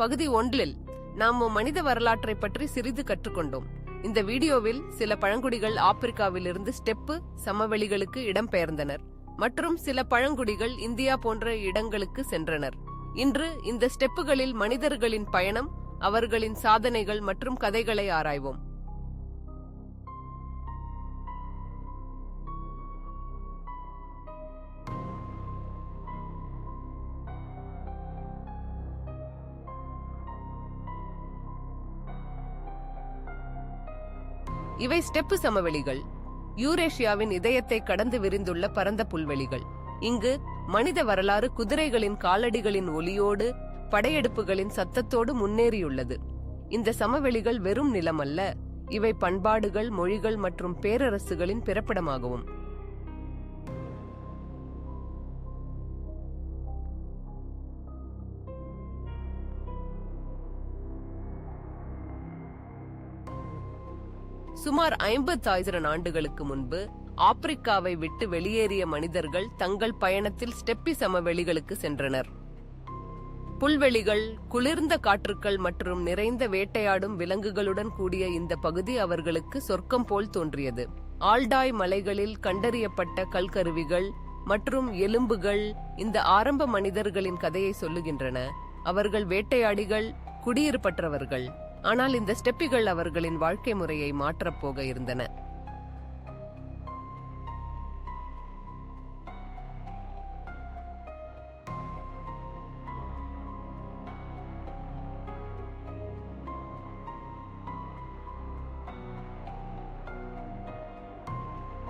பகுதி ஒன்றில் நாம் மனித வரலாற்றை பற்றி சிறிது கற்றுக்கொண்டோம். இந்த வீடியோவில் சில பழங்குடிகள் ஆப்பிரிக்காவிலிருந்து ஸ்டெப்பு சமவெளிகளுக்கு இடம்பெயர்ந்தனர். மற்றும் சில பழங்குடிகள் இந்தியா போன்ற இடங்களுக்கு சென்றனர். இன்று இந்த ஸ்டெப்புகளில் மனிதர்களின் பயணம் அவர்களின் சாதனைகள் மற்றும் கதைகளை ஆராய்வோம். இவை ஸ்டெப்பு சமவெளிகள். யூரேஷியாவின் இதயத்தை கடந்து விரிந்துள்ள பரந்த புல்வெளிகள். இங்கு மனித வரலாறு குதிரைகளின் காலடிகளின் ஒலியோடு படையெடுப்புகளின் சத்தத்தோடு முன்னேறியுள்ளது. இந்த சமவெளிகள் வெறும் நிலமல்ல இவை பண்பாடுகள் மொழிகள் மற்றும் பேரரசுகளின் பிறப்பிடமாகவும். சுமார் ஐம்பத்தாயிரம் ஆண்டுகளுக்கு முன்பு ஆப்பிரிக்காவை விட்டு வெளியேறிய மனிதர்கள் தங்கள் பயணத்தில் ஸ்டெப்பி சமவெளிகளுக்கு சென்றனர். புல்வெளிகள் குளிர்ந்த காற்றுக்கள் மற்றும் நிறைந்த வேட்டையாடும் விலங்குகளுடன் கூடிய இந்த பகுதி அவர்களுக்கு சொர்க்கம் போல் தோன்றியது. ஆல்டாய் மலைகளில் கண்டறியப்பட்ட கல்கருவிகள் மற்றும் எலும்புகள் இந்த ஆரம்ப மனிதர்களின் கதையை சொல்லுகின்றன. அவர்கள் வேட்டையாடிகள் குடியிருப்பற்றவர்கள். ஆனால் இந்த ஸ்டெப்பிகள் அவர்களின் வாழ்க்கை முறையை மாற்றப் போக இருந்தன.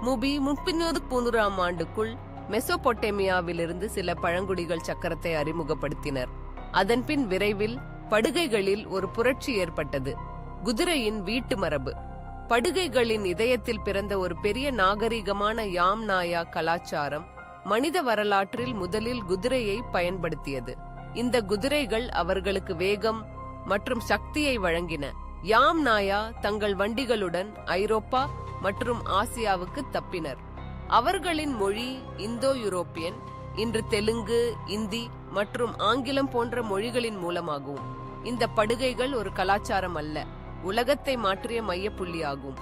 முபி முப்பினூறு பூநூறாம் ஆண்டுக்குள் மெசோபொட்டேமியாவிலிருந்து சில பழங்குடிகள் சக்கரத்தை அறிமுகப்படுத்தினர். அதன்பின் விரைவில் படுகைகளில் ஒரு புரட்சி ஏற்பட்டது. குதிரையின் வீட்டு மரபு. படுகைகளின் இதயத்தில் பிறந்த ஒரு பெரிய நாகரிகமான யாம் நாயா கலாச்சாரம் மனித வரலாற்றில் முதலில் குதிரையை பயன்படுத்தியது. இந்த குதிரைகள் அவர்களுக்கு வேகம் மற்றும் சக்தியை வழங்கின. யாம் நாயா தங்கள் வண்டிகளுடன் ஐரோப்பா மற்றும் ஆசியாவுக்கு தப்பினர். அவர்களின் மொழி இந்தோ யூரோப்பியன் இன்று தெலுங்கு இந்தி மற்றும் ஆங்கிலம் போன்ற மொழிகளின் மூலமாகும் இந்த படுகைகள் ஒரு கலாச்சாரம் அல்ல உலகத்தை மாற்றிய மையப்புள்ளியாகும்.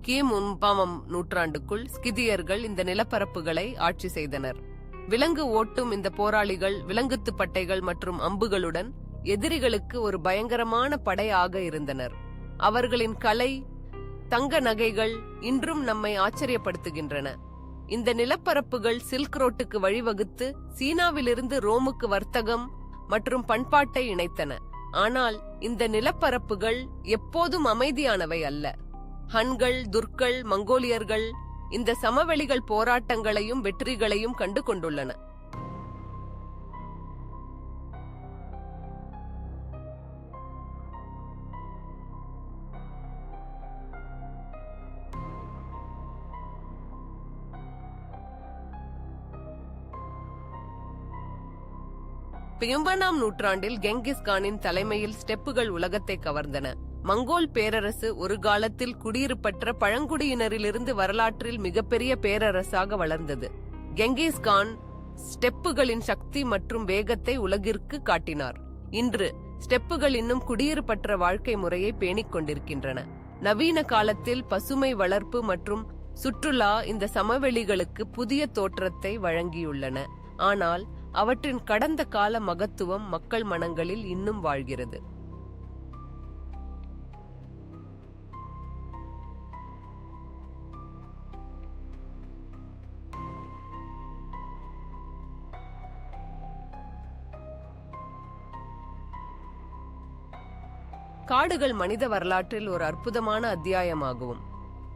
கி. முன்பாமம் நூற்றாண்டுக்குள் ஸ்கிதியர்கள் இந்த நிலப்பரப்புகளை ஆட்சி செய்தனர். விலங்கு ஓட்டும் இந்த போராளிகள் விலங்குத்து பட்டைகள் மற்றும் அம்புகளுடன் எதிரிகளுக்கு ஒரு பயங்கரமான படையாக இருந்தனர். அவர்களின் கலை தங்க நகைகள் இன்றும் நம்மை ஆச்சரியப்படுத்துகின்றன. இந்த நிலப்பரப்புகள் சில்க் ரோட்டுக்கு வழிவகுத்து சீனாவிலிருந்து ரோமுக்கு வர்த்தகம் மற்றும் பண்பாட்டை இணைத்தன. ஆனால் இந்த நிலப்பரப்புகள் எப்போதும் அமைதியானவை அல்ல. ஹன்கள் துர்க்கள் மங்கோலியர்கள் இந்த சமவெளிகள் போராட்டங்களையும் வெற்றிகளையும் கண்டு கொண்டுள்ளன. பியம்பனாம் நூற்றாண்டில் கெங்கிஸ் கானின் தலைமையில் ஸ்டெப்புகள் உலகத்தை கவர்ந்தன. மங்கோல் பேரரசு ஒரு காலத்தில் குடியிருப்பற்ற பழங்குடியினரிலிருந்து வரலாற்றில் மிகப்பெரிய பேரரசாக வளர்ந்தது. கெங்கிஸ் கான் ஸ்டெப்புகளின் சக்தி மற்றும் வேகத்தை உலகிற்கு காட்டினார். இன்று ஸ்டெப்புகள் இன்னும் குடியிருப்பற்ற வாழ்க்கை முறையை பேணிக் கொண்டிருக்கின்றன. நவீன காலத்தில் பசுமை வளர்ப்பு மற்றும் சுற்றுலா இந்த சமவெளிகளுக்கு புதிய தோற்றத்தை வழங்கியுள்ளன. ஆனால் அவற்றின் கடந்த கால மகத்துவம் மக்கள் மனங்களில் இன்னும் வாழ்கிறது. காடுகள் மனித வரலாற்றில் ஒரு அற்புதமான அத்தியாயமாகும்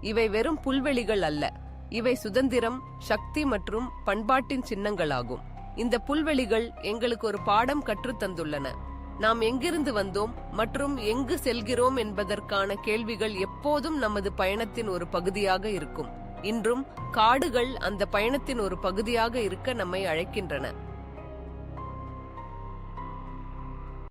இவை வெறும் புல்வெளிகள் அல்ல இவை சுதந்திரம் சக்தி மற்றும் பண்பாட்டின் சின்னங்களாகும். இந்த புல்வெளிகள் எங்களுக்கு ஒரு பாடம் கற்றுத் தந்துள்ளன. நாம் எங்கிருந்து வந்தோம் மற்றும் எங்கு செல்கிறோம் என்பதற்கான கேள்விகள் எப்போதும் நமது பயணத்தின் ஒரு பகுதியாக இருக்கும். இன்றும் காடுகள் அந்த பயணத்தின் ஒரு பகுதியாக இருக்க நம்மை அழைக்கின்றன.